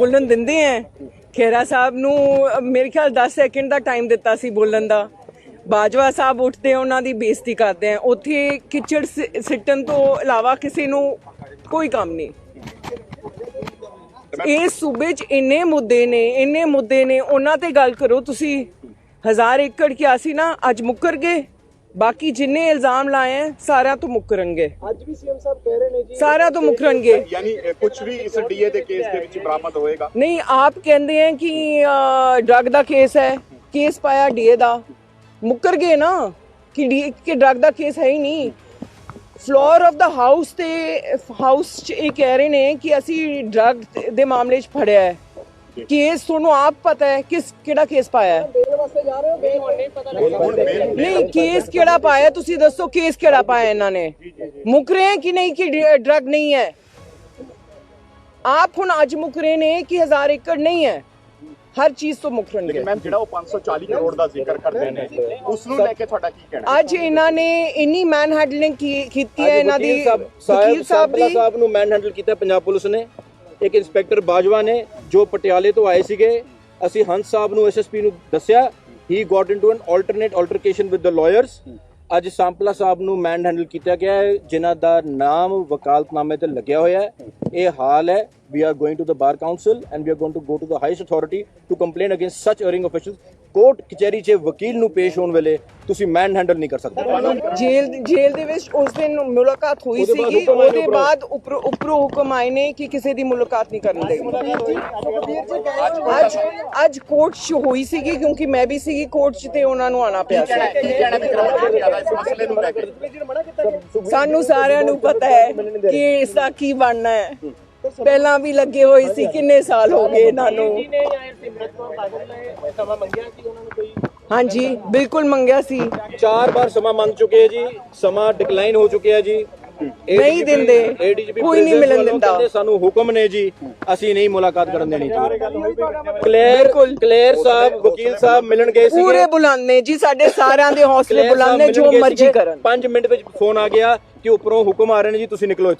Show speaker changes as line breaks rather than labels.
ਬੋਲਣ ਦਿੰਦੇ ਆ ਖੇਰਾ ਸਾਹਿਬ ਨੂੰ ਮੇਰੇ ਖਿਆਲ 10 ਸੈਕਿੰਡ ਦਾ ਟਾਈਮ ਦਿੱਤਾ ਸੀ ਬੋਲਣ ਦਾ। ਬਾਜਵਾ ਸਾਹਿਬ ਉੱਠਦੇ ਉਹਨਾਂ ਦੀ ਬੇਇੱਜ਼ਤੀ ਕਰਦੇ ਆ। ਉੱਥੇ ਕਿਚੜ ਸਿੱਟਣ ਤੋਂ ਇਲਾਵਾ ਕਿਸੇ ਨੂੰ ਕੋਈ ਕੰਮ ਨਹੀਂ। ਇਸ ਸੂਬੇ 'ਚ ਇੰਨੇ ਮੁੱਦੇ ਨੇ ਇੰਨੇ ਮੁੱਦੇ ਨੇ ਉਹਨਾਂ ਤੇ ਗੱਲ ਕਰੋ ਤੁਸੀਂ। ਹਜ਼ਾਰ ਏਕੜ ਕਿਹਾ ਸੀ ਨਾ ਅੱਜ ਮੁੱਕਰ ਗਏ। ਬਾਕੀ ਜਿੰਨੇ ਇਲਜ਼ਾਮ ਲਾਏ ਆ ਸਾਰਿਆਂ ਤੋਂ ਮੁੱਕਰਨਗੇ
ਅੱਜ ਵੀ ਸੀਐਮ ਸਾਹਿਬ ਕਹਿ ਰਹੇ ਨੇ ਜੀ
ਸਾਰਿਆਂ ਤੋਂ ਮੁੱਕਰਨਗੇ
ਯਾਨੀ ਕੁਝ ਵੀ ਇਸ ਡੀਏ ਦੇ ਕੇਸ ਦੇ ਵਿੱਚ ਬਰਾਮਦ ਹੋਏਗਾ?
ਨਹੀਂ ਆਪ ਕਹਿੰਦੇ ਆ ਕਿ ਡਰਗ ਦਾ ਕੇਸ ਹੈ ਕੇਸ ਪਾਇਆ ਡੀਏ ਦਾ। ਮੁੱਕਰ ਗਏ ਨਾ ਕਿ ਕਿ ਡਰਗ ਦਾ ਕੇਸ ਹੈ ਹੀ ਨਹੀਂ। ਫਲੋਰ ਆਫ ਦਾ ਹਾਊਸ ਤੇ ਹਾਊਸ ਚ ਇਹ ਕਹਿ ਰਹੇ ਨੇ ਕਿ ਅਸੀਂ ਡਰਗ ਦੇ ਮਾਮਲੇ 'ਚ ਫੜਿਆ ਹੈ। ਕੇਸ ਤੁਹਾਨੂੰ ਆਪ ਪਤਾ ਹੈ ਕਿਸ ਕਿਹੜਾ ਕੇਸ ਪਾਇਆ ਹੈ।
ਵਾਸਤੇ ਜਾ ਰਹੇ ਹੋ? ਬੇਲ ਹੁਣ ਨਹੀਂ ਪਤਾ
ਕੇਸ ਕਿਹੜਾ ਪਾਇਆ? ਤੁਸੀਂ ਦੱਸੋ ਕੇਸ ਕਿਹੜਾ ਪਾਇਆ ਇਹਨਾਂ ਨੇ? ਮੁੱਕ ਰਹੇ ਕਿ ਨਹੀਂ ਕਿ ਡਰਗ ਨਹੀਂ ਹੈ? ਆਪ ਹੁਣ ਅੱਜ ਮੁੱਕ ਰਹੇ ਨੇ ਕਿ ਹਜ਼ਾਰ ਏਕੜ ਨਹੀਂ ਹੈ? ਹਰ ਚੀਜ਼ ਤੋਂ ਮੁੱਕਰਨਗੇ
ਮੈਮ ਜਿਹੜਾ ਉਹ 540 ਕਰੋੜ ਦਾ ਜ਼ਿਕਰ ਕਰਦੇ ਨੇ ਉਸ ਨੂੰ ਲੈ ਕੇ ਤੁਹਾਡਾ ਕੀ ਕਹਿਣਾ
ਅੱਜ ਇਹਨਾਂ ਨੇ ਇੰਨੀ ਮੈਨ ਹੈਂਡਲਿੰਗ ਕੀਤੀ ਹੈ ਇਹਨਾਂ ਦੀ?
ਵਕੀਲ ਸਾਹਿਬ
ਦੀ?
ਸਾਹਿਬ ਨੂੰ ਮੈਨ ਹੈਂਡਲ ਕੀਤਾ ਪੰਜਾਬ ਪੁਲਿਸ ਨੇ। ਇੱਕ ਇੰਸਪੈਕਟਰ ਬਾਜਵਾ ਨੇ ਜੋ ਪਟਿਆਲੇ ਤੋਂ ਆਏ ਸੀਗੇ। ਅਸੀਂ ਹੰਸ ਸਾਹਿਬ ਨੂੰ ਐਸਐਸਪੀ ਨੂੰ ਦੱਸਿਆ। He got into an alternate altercation with the lawyers ਅੱਜ ਸਾਂਪਲਾ ਸਾਹਿਬ ਨੂੰ ਮੈਨ ਹੈਂਡਲ ਕੀਤਾ ਗਿਆ ਹੈ ਜਿਨ੍ਹਾਂ ਦਾ ਨਾਮ ਵਕਾਲਤਨਾਮੇ ਤੇ ਲੱਗਿਆ ਹੋਇਆ ਹੈ ਇਹ ਹਾਲ ਹੈ we are going to the bar council and we are going to go to the highest authority to complain against such erring officials court ਕਚਹਿਰੀ 'ਚ ਵਕੀਲ ਨੂੰ ਪੇਸ਼ ਹੋਣ ਵੇਲੇ ਤੁਸੀਂ ਮੈਨ ਹੈਂਡਲ ਨਹੀਂ ਕਰ ਸਕਦੇ।
ਜੇਲ੍ਹ ਜੇਲ੍ਹ ਦੇ ਵਿੱਚ ਉਸ ਦਿਨ ਮੁਲਾਕਾਤ ਹੋਈ ਸੀਗੀ। ਉਹਦੇ। ਬਾਅਦ ਉੱਪਰ ਉੱਪਰੋਂ ਹੁਕਮ ਆਏ ਨੇ ਕਿ ਕਿਸੇ ਦੀ ਮੁਲਾਕਾਤ ਨਹੀਂ ਕਰਨ ਦੇਗੀ ਅੱਜ ਅੱਜ ਕੋਰਟ 'ਚ ਹੋਈ ਸੀਗੀ ਕਿਉਂਕਿ ਮੈਂ ਵੀ ਸੀਗੀ ਕੋਰਟ 'ਚ ਤੇ ਉਹਨਾਂ ਨੂੰ ਆਣਾ ਪਿਆ ਸੀ। ਸਾਨੂੰ ਸਾਰਿਆਂ ਨੂੰ ਪਤਾ ਹੈ ਕਿ ਇਸ ਦਾ ਕੀ ਬਣਨਾ ਹੈ। ਪਹਿਲਾਂ ਵੀ ਲੱਗੇ ਹੋਏ ਸੀ ਕਿੰਨੇ ਸਾਲ ਹੋ ਗਏ ਇਹਨਾਂ ਨੂੰ
ਨੇ ਜਾਂ ਸਿਮਰਤ ਕੌਰ ਬਾਦਲ ਨੇ ਸਮਾਂ ਮੰਗਿਆ ਸੀ ਉਹਨਾਂ ਨੂੰ ਕੋਈ
ਹਾਂਜੀ ਬਿਲਕੁਲ ਮੰਗਿਆ ਸੀ
ਚਾਰ ਵਾਰ ਸਮਾਂ ਮੰਗ ਚੁੱਕੇ ਹੈ ਜੀ ਸਮਾਂ ਡਿਕਲਾਈਨ ਹੋ ਚੁੱਕਿਆ ਹੈ ਜੀ
ਨਹੀਂ ਦਿੰਦੇ। ਕੋਈ ਨਹੀਂ ਮਿਲਣ ਦਿੰਦਾ।
ਸਾਨੂੰ ਹੁਕਮ ਨੇ ਜੀ ਅਸੀਂ ਨਹੀਂ ਮੁਲਾਕਾਤ ਕਰਨ ਦੇਣੀ ਜੀ। ਕਲੇਰ ਸਾਹਿਬ ਵਕੀਲ ਸਾਹਿਬ ਮਿਲਣ ਗਏ ਸੀਗੇ
ਪੂਰੇ ਬੁਲਾਉਂਦੇ ਜੀ ਸਾਡੇ ਸਾਰਿਆਂ ਦੇ ਹੌਸਲੇ ਨੇ ਜੋ ਮਰਜ਼ੀ। ਕਰਨ
ਪੰਜ ਮਿੰਟ ਵਿੱਚ ਫੋਨ ਆ ਗਿਆ ਕਿ ਉੱਪਰੋਂ ਹੁਕਮ ਆ ਰਹੇ ਨੇ ਜੀ ਤੁਸੀਂ ਨਿਕਲੋ ਇੱਥੋਂ